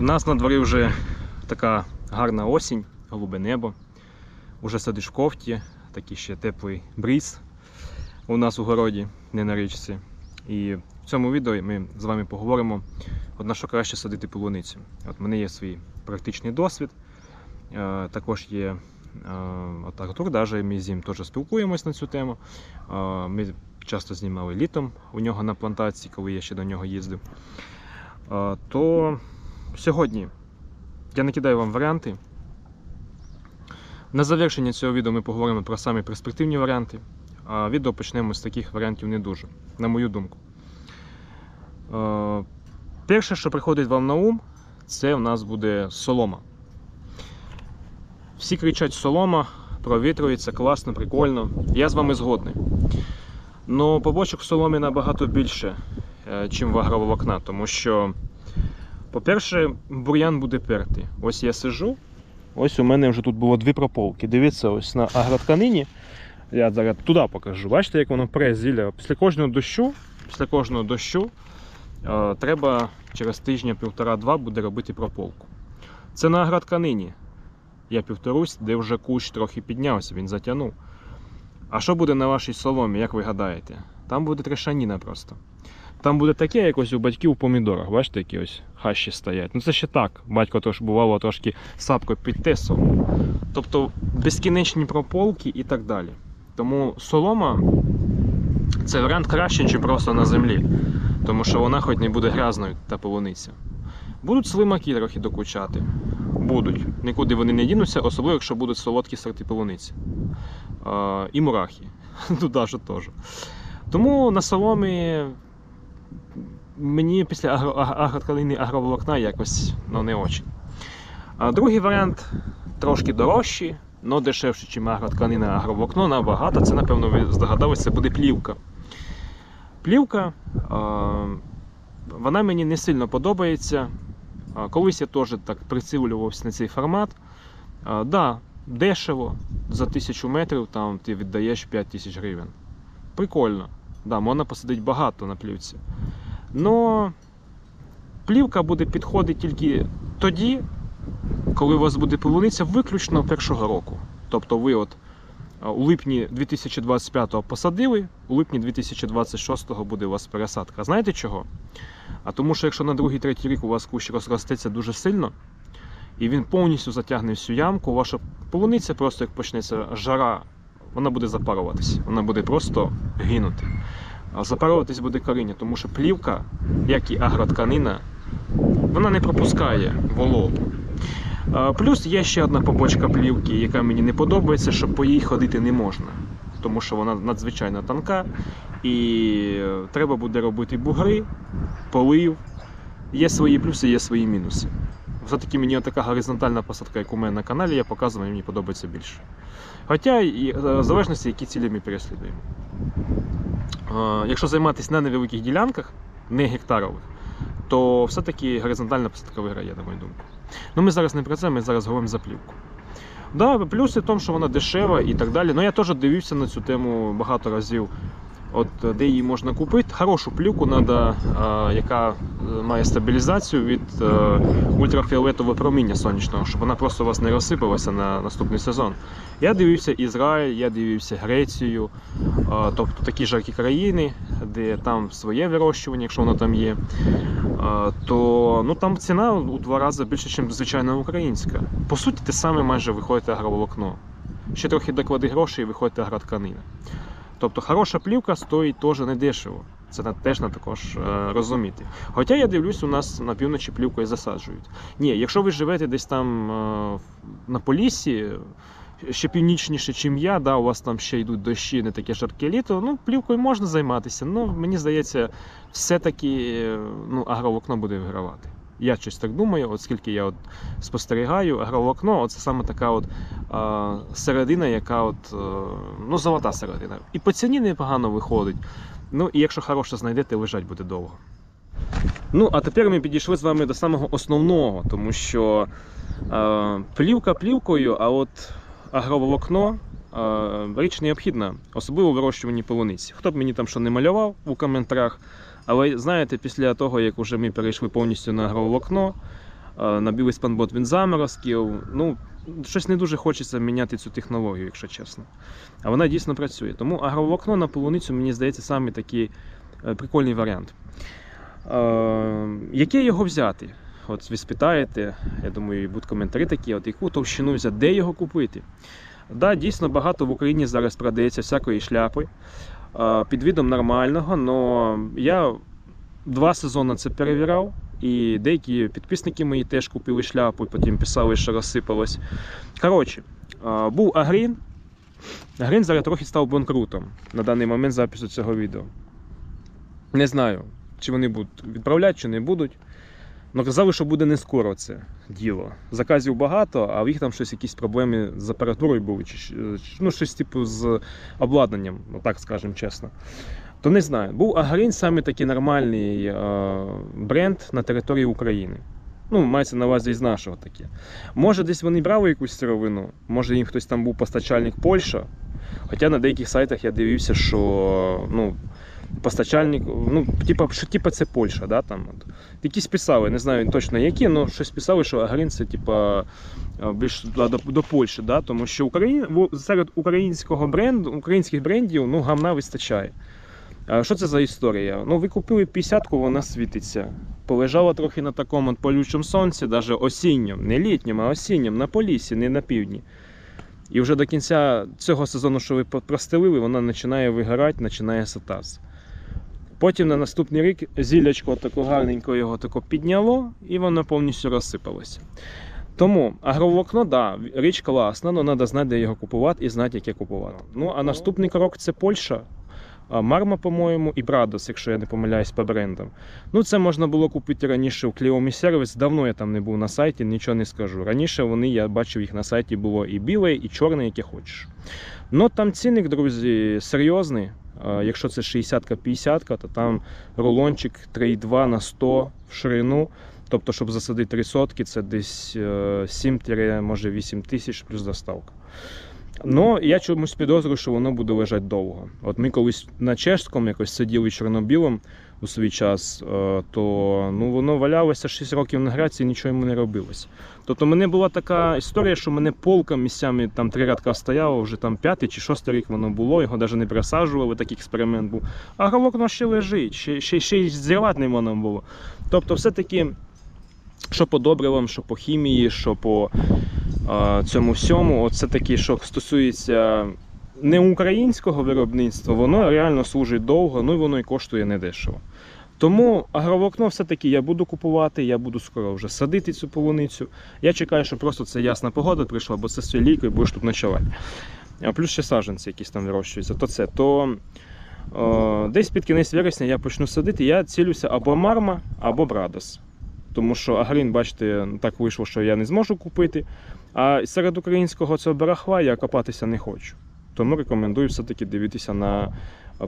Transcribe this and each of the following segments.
У нас на дворі вже така гарна осінь, голубе небо. Уже сидиш в кофті, такий ще теплий бріз у нас у городі, не на річці. І в цьому відео ми з вами поговоримо от на що краще садити полуницю. От в мене є свій практичний досвід. Е, Також є е, от Артур, даже ми з ним теж спілкуємось на цю тему. Е, Ми часто знімали літом у нього на плантації, коли я ще до нього їздив. То сьогодні я накидаю вам варіанти. На завершення цього відео ми поговоримо про самі перспективні варіанти. А відео почнемо з таких варіантів не дуже, на мою думку. Е, Перше, що приходить вам на ум, це в нас буде солома. Всі кричать солома, провітрюється, класно, прикольно. Я з вами згодний. Но побочок в соломі набагато більше, е, чим в агроволокна, тому що, по-перше, бур'ян буде перти. Ось я сижу, ось у мене вже тут було дві прополки. Дивіться, ось на агротканині. Я зараз туди покажу. Бачите, як воно пре зілля. Після кожного дощу, після кожного дощу е, треба через тижня півтора-два буде робити прополку. Це на агротканині. Я півторусь, де вже кущ трохи піднявся, він затягнув. А що буде на вашій соломі, як ви гадаєте? Там буде трешаніна просто. Там буде таке, як ось у батьків у помідорах. Бачите, які ось хащі стоять. Ну це ще так. Батько тож бувало трошки сапкою підтесував. Тобто безкінечні прополки і так далі. Тому солома це варіант краще, ніж просто на землі. Тому що вона хоч не буде грязною та полуниця. Будуть слимаки трохи докучати. Будуть. Нікуди вони не дінуться, особливо якщо будуть солодкі сорти полуниці. І мурахи. Туди ж теж. Тому на соломі мені після агро, агроткалини агроволокна якось ну, не очень. А другий варіант трошки дорожчий, але дешевший, ніж агротканина агроволокно, набагато. Це, напевно, ви здогадалися, це буде плівка. Плівка, вона мені не сильно подобається. Колись я теж так прицілювався на цей формат. Да, дешево, за тисячу метрів там ти віддаєш 5 тисяч гривень. Прикольно. Да, можна посадити багато на плівці. Но плівка буде підходити тільки тоді, коли у вас буде полуниця виключно першого року. Тобто ви от у липні 2025 посадили, у липні 2026 буде у вас пересадка. Знаєте чого? А тому що якщо на другий-третій рік у вас кущ розростеться дуже сильно, і він повністю затягне всю ямку, ваша полуниця просто як почнеться жара, вона буде запаруватись, вона буде просто гинути. А запаруватись буде коріння, тому що плівка, як і агротканина, вона не пропускає вологу. Плюс є ще одна побочка плівки, яка мені не подобається, що по їй ходити не можна, тому що вона надзвичайно тонка і е, треба буде робити бугри, полив. Є свої плюси, є свої мінуси. Все-таки мені така горизонтальна посадка, як у мене на каналі, я показую, мені подобається більше. Хоча і е, в залежності, які цілі ми переслідуємо. Якщо займатися на невеликих ділянках, не гектарових, то все-таки горизонтальна посадка виграє, на мою думку. Ну ми зараз не про це, ми зараз говоримо за плівку. Да, плюси в тому, що вона дешева і так далі. Ну я теж дивився на цю тему багато разів. От е, де її можна купити. Хорошу плівку треба, яка е, має стабілізацію від е, ультрафіолетового проміння сонячного, щоб вона просто у вас не розсипалася на наступний сезон. Я дивився Ізраїль, я дивився Грецію, тобто такі жаркі країни, де там своє вирощування, якщо воно там є. То ну, там ціна у два рази більше, ніж звичайна українська. По суті, те саме майже виходить агроволокно. Ще трохи доклади грошей і виходить агротканина. Тобто хороша плівка стоїть теж не дешево. Це теж треба також е, розуміти. Хоча я дивлюсь, у нас на півночі плівкою засаджують. Ні, якщо ви живете десь там е, на Поліссі, ще північніше, ніж я, да, у вас там ще йдуть дощі, не таке жарке літо, ну, плівкою можна займатися. Ну, мені здається, все-таки е, ну, агроволокно буде вигравати. Я щось так думаю, от скільки я от спостерігаю, агроволокно це саме така от а, середина, яка от, е, ну, золота середина. І по ціні непогано виходить. Ну і якщо хороше знайдете, лежать буде довго. Ну, а тепер ми підійшли з вами до самого основного, тому що е, плівка плівкою, а от агроволокно е, річ необхідна, особливо вирощуванні полуниці. Хто б мені там що не малював у коментарях, але знаєте, після того, як вже ми перейшли повністю на агроволокно, е, на білий спанбот він заморозків. Ну, щось не дуже хочеться міняти цю технологію, якщо чесно. А вона дійсно працює. Тому агроволокно на полуницю, мені здається, саме такий е, прикольний варіант. Яке його взяти? От ви спитаєте, я думаю, будуть коментарі такі, от яку товщину взяти, де його купити? Да, дійсно багато в Україні зараз продається всякої шляпи під видом нормального, але я два сезони це перевіряв, і деякі підписники мої теж купили шляпу, і потім писали, що розсипалось. Коротше, був Агрін. Агрін зараз трохи став банкрутом на даний момент запису цього відео. Не знаю, чи вони будуть відправляти, чи не будуть. Ну, казали, що буде не скоро це діло. Заказів багато, а в їх там щось якісь проблеми з апаратурою були, чи чи- ну, щось типу з обладнанням, ну так скажемо чесно. То не знаю. Був Агарін саме такий нормальний е, бренд на території України. Ну, мається на увазі з нашого таке. Може, десь вони брали якусь сировину, може їм хтось там був постачальник Польща. Хоча на деяких сайтах я дивився, що ну, постачальник, ну, типа, що типа це Польща, да, там. От. Якісь писали, не знаю точно які, але щось писали, що Агарін це типа е, більш до, до, Польщі, да, тому що Україн, серед українського бренду, українських брендів ну, гамна вистачає. Що це за історія? Ну, ви купили 50-ку, вона світиться. Полежала трохи на такому палючому сонці, навіть осінньому, не літньому, а осінньому, на полісі, не на півдні. І вже до кінця цього сезону, що ви простелили, вона починає вигорати, починає сататися. Потім на наступний рік зілячко тако гарненько його тако підняло, і воно повністю розсипалося. Тому агроволокно, да, річ класна, але треба знати, де його купувати і знати, яке купувати. Ну а наступний крок це Польща. Марма, по-моєму, і Брадос, якщо я не помиляюсь по брендам. Ну, це можна було купити раніше у Cliomi Service. Давно я там не був на сайті, нічого не скажу. Раніше вони, я бачив їх на сайті, було і біле, і чорне, яке хочеш. Ну там цінник, друзі, серйозний. А, Якщо це 60-50, то там рулончик 3,2 на 100 в ширину. Тобто, щоб засадити 3 сотки, це десь е, 7 може 8 тисяч плюс доставка. Ну, я чомусь підозрюю, що воно буде лежати довго. От ми колись на чешському якось сиділи чорнобілом у свій час, е, то ну, воно валялося 6 років на граці і нічого йому не робилось. Тобто, мене була така історія, що мене полка місцями там три рядка стояло, вже там п'ятий чи шостий рік воно було, його навіть не пересаджували, такий експеримент був. А головокно ще лежить, ще, ще, ще й зірвати можна було. Тобто, все-таки, що по добривам, що по хімії, що по а, цьому всьому, от це таки, що стосується не українського виробництва, воно реально служить довго, ну і воно і коштує недешево. Тому агровокно все-таки я буду купувати, я буду скоро вже садити цю полуницю. Я чекаю, що просто це ясна погода прийшла, бо це з лійкою будеш тут ночувати. А плюс ще саджанці якісь там вирощуються, то це. То о, десь під кінець вересня я почну садити, я цілюся або Марма, або Брадос. Тому що Агрін, бачите, так вийшло, що я не зможу купити. А серед українського цього барахла я копатися не хочу. Тому рекомендую все-таки дивитися на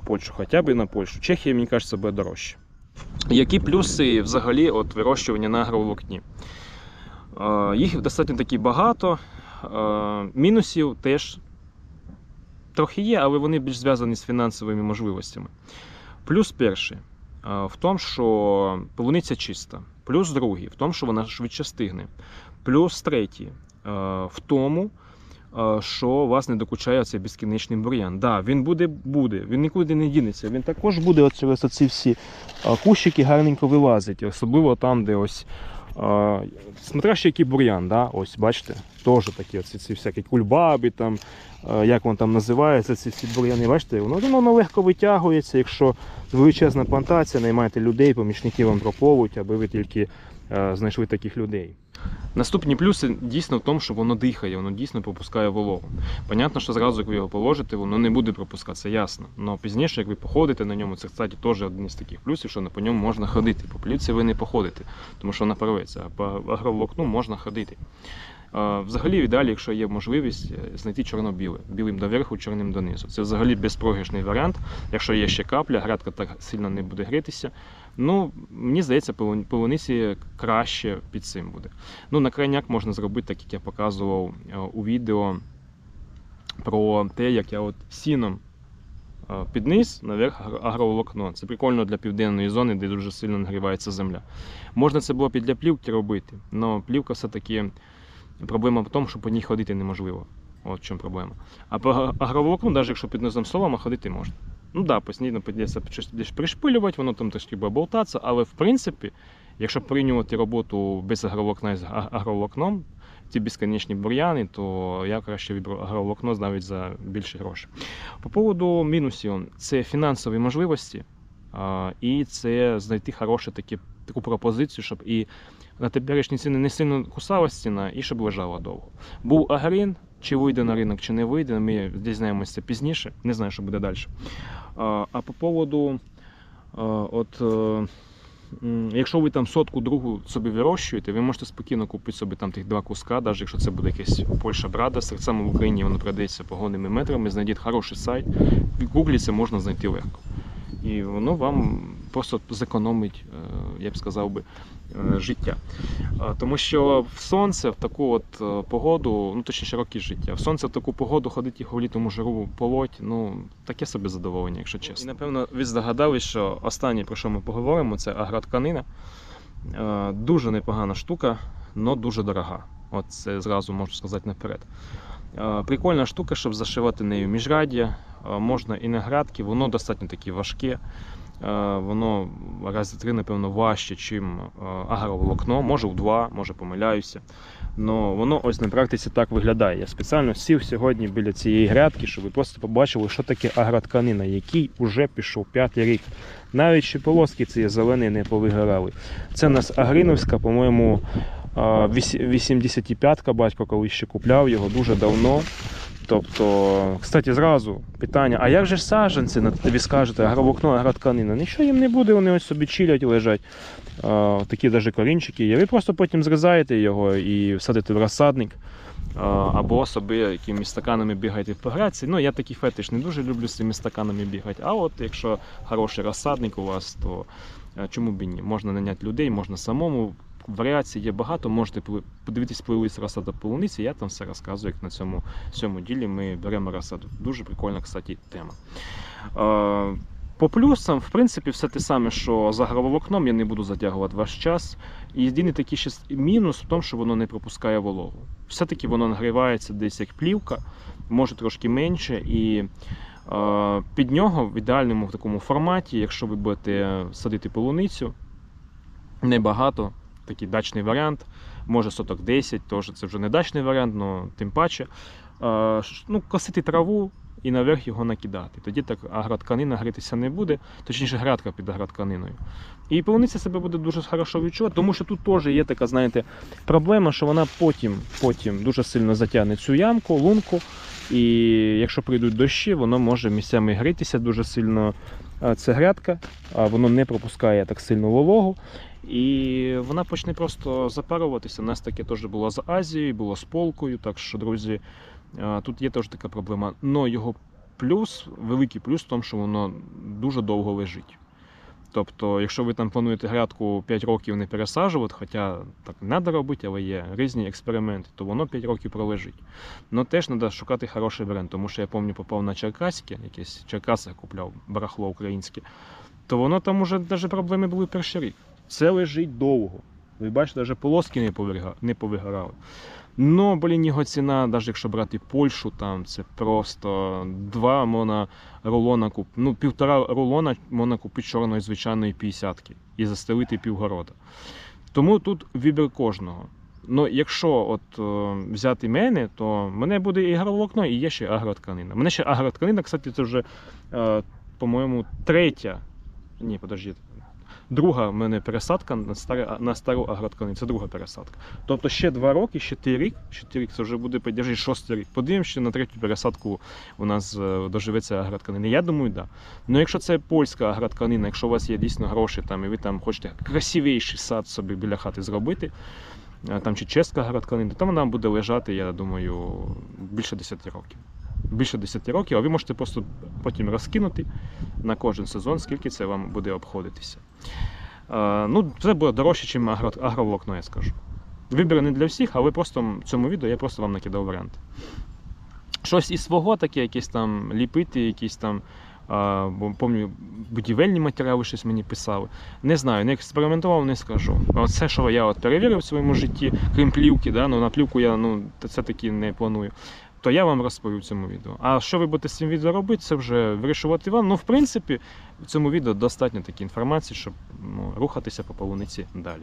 Польщу, хоча б і на Польщу. Чехія, мені кажеться, буде дорожче. Які плюси взагалі от вирощування на агроволокні? Е, Їх достатньо таки багато. Е, Мінусів теж трохи є, але вони більш зв'язані з фінансовими можливостями. Плюс перший е, в тому, що полуниця чиста. Плюс другий в тому, що вона швидше стигне. Плюс третій е, в тому, е, що вас не докучає цей безкінечний бур'ян. Да, він буде, буде, він нікуди не дінеться. Він також буде от через оці всі е, кущики гарненько вилазить, особливо там, де ось. е, Смотря ще який бур'ян, да? ось бачите, теж такі оці, ці всякі кульбаби, там, е, як воно там називається, ці всі бур'яни, бачите, воно, воно легко витягується, якщо величезна плантація, наймайте людей, помічників вам проповують, аби ви тільки е, знайшли таких людей. Наступні плюси дійсно в тому, що воно дихає, воно дійсно пропускає вологу. Понятно, що зразу, як ви його положите, воно не буде пропускати, це ясно. Але пізніше, як ви походите на ньому, це кстати, теж один із таких плюсів, що по ньому можна ходити. По плівці ви не походите, тому що вона порветься, а по агроволокну можна ходити. Взагалі, ідеалі, якщо є можливість, е, знайти чорно-біле, білим доверху, чорним донизу. Це взагалі безпрограшний варіант. Якщо є ще капля, градка так сильно не буде грітися. Ну, мені здається, полуни- полуниці краще під цим буде. Ну, на крайняк можна зробити, так як я показував е, у відео про те, як я от сіном е, під низ, наверх агро- агроволокно. Це прикольно для південної зони, де дуже сильно нагрівається земля. Можна це було і для плівки робити, але плівка все-таки проблема в тому, що по ній ходити неможливо. От в чому проблема. А по агроволокну, навіть якщо під низом солома, ходити можна. Ну так, да, постійно прийдеться щось десь пришпилювати, воно там трошки буде болтатися, але в принципі, якщо порівнювати роботу без агроволокна з агроволокном, ті безконечні бур'яни, то я краще виберу агроволокно навіть за більші гроші. По поводу мінусів, це фінансові можливості, і це знайти хорошу такі, таку пропозицію, щоб і на теперішні ціни не сильно кусалась ціна, і щоб лежала довго. Був агрін, чи вийде на ринок, чи не вийде, ми дізнаємося пізніше. Не знаю, що буде далі. А, по поводу, от, е, якщо ви там сотку другу собі вирощуєте, ви можете спокійно купити собі там тих два куска, навіть якщо це буде якесь Польща Брада, серцями в Україні воно продається погонними метрами, знайдіть хороший сайт, в Гуглі це можна знайти легко. І воно вам просто зекономить, е, я б сказав би, е, життя. Тому що в сонце, в таку от е, погоду, ну точніше роки життя, в сонце в таку погоду ходити в літому жару полоть, ну таке собі задоволення, якщо чесно. І напевно ви здогадались, що останнє, про що ми поговоримо, це агротканина. Дуже непогана штука, але дуже дорога. От це зразу можу сказати наперед. Прикольна штука, щоб зашивати нею міжраддя. Е, Можна і на градки, воно достатньо таке важке. Е, Воно рази три, напевно, важче, ніж агроволокно. Може в два, може помиляюся. Но воно ось на практиці так виглядає. Я спеціально сів сьогодні біля цієї грядки, щоб ви просто побачили, що таке агротканина, який уже пішов п'ятий рік. Навіть ще полоски ці зелені не повигорали. Це у нас Агриновська, по-моєму, 85-ка, батько колись ще купляв його дуже давно. Тобто, кстати, зразу питання: а як же ж саджанці тобі скажете, агровокно, агротканина? Нічого їм не буде, вони ось собі чилять, лежать. А, такі навіть корінчики є. Ви просто потім зрізаєте його і всадите в розсадник. Або собі якимись стаканами бігаєте по грядці. Ну, я такий фетиш не дуже люблю з цими стаканами бігати. А от якщо хороший розсадник у вас, то чому б і ні? Можна наняти людей, можна самому. Варіацій є багато, можете подивитись плейлист розсада полуниці, я там все розказую, як на цьому, цьому ділі ми беремо розсаду. Дуже прикольна, кстати, тема. По плюсам, в принципі, все те саме, що за агроволокном, я не буду затягувати ваш час. Єдиний такий ще мінус в тому, що воно не пропускає вологу. Все-таки воно нагрівається десь як плівка, може трошки менше. І е, під нього в ідеальному такому форматі, якщо ви будете садити полуницю, небагато, такий дачний варіант, може соток 10, теж це вже не дачний варіант, але тим паче. Ну, косити траву і наверх його накидати. Тоді так агротканина грітися не буде, точніше грядка під агротканиною. І полуниця себе буде дуже хорошо відчувати, тому що тут теж є така, знаєте, проблема, що вона потім, потім дуже сильно затягне цю ямку, лунку. І якщо прийдуть дощі, воно може місцями грітися дуже сильно. Це грядка, воно не пропускає так сильно вологу. І вона почне просто запаруватися. У нас таке теж було з Азією, було з полкою. Так що, друзі, тут є теж така проблема. Но його плюс, великий плюс в тому, що воно дуже довго лежить. Тобто, якщо ви там плануєте грядку 5 років не пересаджувати, хоча так не треба робити, але є різні експерименти, то воно 5 років пролежить. Ну теж треба шукати хороший бренд, тому що я пам'ятаю, попав на Черкаське, якесь Черкасах купляв барахло українське, то воно там уже навіть проблеми були перший рік. Це лежить довго. Ви бачите, навіть полоски не, повигорали. Ну, блін, його ціна, навіть якщо брати Польщу, там це просто два можна рулона куп... ну, півтора рулона можна купити чорної звичайної 50-ки і застелити півгорода. Тому тут вибір кожного. Ну, якщо от е, взяти мене, то мене буде і агроволокно, і є ще агротканина. Мене ще агротканина, кстати, це вже, е, по-моєму, третя. Ні, подождіть. Друга в мене пересадка на, старе, на стару агротканину. Це друга пересадка. Тобто ще два роки, ще три рік, ще три рік, це вже буде подержи шостий рік. Подивимося, що на третю пересадку у нас е, доживеться агротканина. Я думаю, так. Да. Ну якщо це польська агротканина, якщо у вас є дійсно гроші, там, і ви там хочете красивіший сад собі біля хати зробити, е, там чи чеська агротканина, то вона буде лежати, я думаю, більше 10 років. Більше 10 років, а ви можете просто потім розкинути на кожен сезон, скільки це вам буде обходитися. Е, ну, це буде дорожче, ніж агро, агроволокно, я скажу. Вибір не для всіх, але просто в цьому відео я просто вам накидав варіанти. Щось із свого таке, якесь там ліпити, якісь там бо пам'ятаю, будівельні матеріали щось мені писали. Не знаю, не експериментував, не скажу. Все, що я от перевірив в своєму житті, крім плівки, да, ну, на плівку я ну, це таки не планую. То я вам розповів в цьому відео. А що ви будете з цим відео робити, це вже вирішувати вам. Ну, в принципі, в цьому відео достатньо такої інформації, щоб ну, рухатися по полуниці далі.